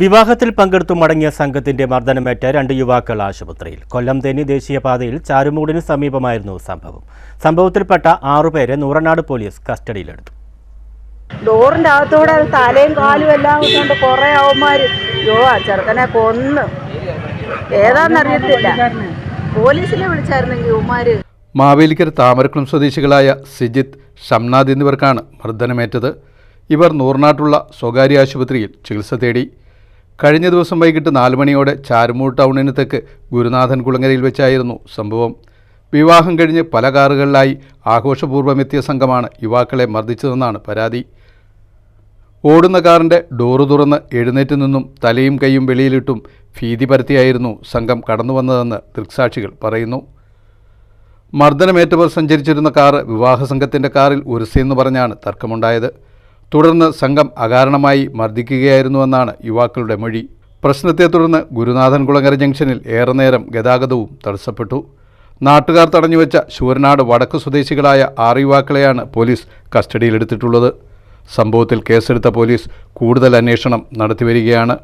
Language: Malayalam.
വിവാഹത്തിൽ പങ്കെടുത്തു മടങ്ങിയ സംഘത്തിന്റെ മർദ്ദനമേറ്റ രണ്ട് യുവാക്കൾ ആശുപത്രിയിൽ. കൊല്ലം തേനി ദേശീയപാതയിൽ ചാരുമൂടിന് സമീപമായിരുന്നു സംഭവം. സംഭവത്തിൽപ്പെട്ട ആറുപേരെ നൂറനാട് പോലീസ് കസ്റ്റഡിയിലെടുത്തു. ഡോറിന്റെ അകത്തൂടെ തലയും കാലും എല്ലാം കൊണ്ട് കുറെ ആവുമാര് യോ ആ ചെറുക്കനെ കൊന്ന്. ഏതാന്നറിയത്തില്ല. പോലീസിനെ വിളിച്ചായിരുന്നെങ്കിൽ ഉമാര് മാവേലിക്കര താമരക്കുളം സ്വദേശികളായ സിജിത്ത് ഷംനാദ് എന്നിവർക്കാണ് മർദ്ദനമേറ്റത്. ഇവർ നൂറിനാട്ടുള്ള സ്വകാര്യ ആശുപത്രിയിൽ ചികിത്സ തേടി. കഴിഞ്ഞ ദിവസം വൈകിട്ട് നാല് മണിയോടെ ചാരുമൂർ ടൗണിന് തെക്ക് ഗുരുനാഥൻ കുളങ്ങരയിൽ വെച്ചായിരുന്നു സംഭവം. വിവാഹം കഴിഞ്ഞ് പല കാറുകളിലായി ആഘോഷപൂർവം എത്തിയ സംഘമാണ് യുവാക്കളെ മർദ്ദിച്ചതെന്നാണ് പരാതി. ഓടുന്ന കാറിന്റെ ഡോറ് തുറന്ന് എഴുന്നേറ്റ് നിന്നും തലയും കൈയും വെളിയിലിട്ടും ഭീതി പരത്തിയായിരുന്നു സംഘം കടന്നു വന്നതെന്ന് ദൃക്സാക്ഷികൾ പറയുന്നു. മർദ്ദനമേറ്റവർ സഞ്ചരിച്ചിരുന്ന കാറ് വിവാഹ സംഘത്തിന്റെ കാറിൽ ഉരുസിയെന്ന് പറഞ്ഞാണ് തർക്കമുണ്ടായത്. തുടർന്ന് സംഘം അകാരണമായി മർദ്ദിക്കുകയായിരുന്നുവെന്നാണ് യുവാക്കളുടെ മൊഴി. പ്രശ്നത്തെ തുടർന്ന് ഗുരുനാഥൻ കുളങ്ങര ജംഗ്ഷനിൽ ഏറെ നേരം ഗതാഗതവും തടസ്സപ്പെട്ടു. നാട്ടുകാർ തടഞ്ഞുവെച്ച ശൂരനാട് വടക്ക് സ്വദേശികളായ ആറ് യുവാക്കളെയാണ് പോലീസ് കസ്റ്റഡിയിലെടുത്തിട്ടുള്ളത്. സംഭവത്തിൽ കേസെടുത്ത പോലീസ് കൂടുതൽ അന്വേഷണം നടത്തിവരികയാണ്.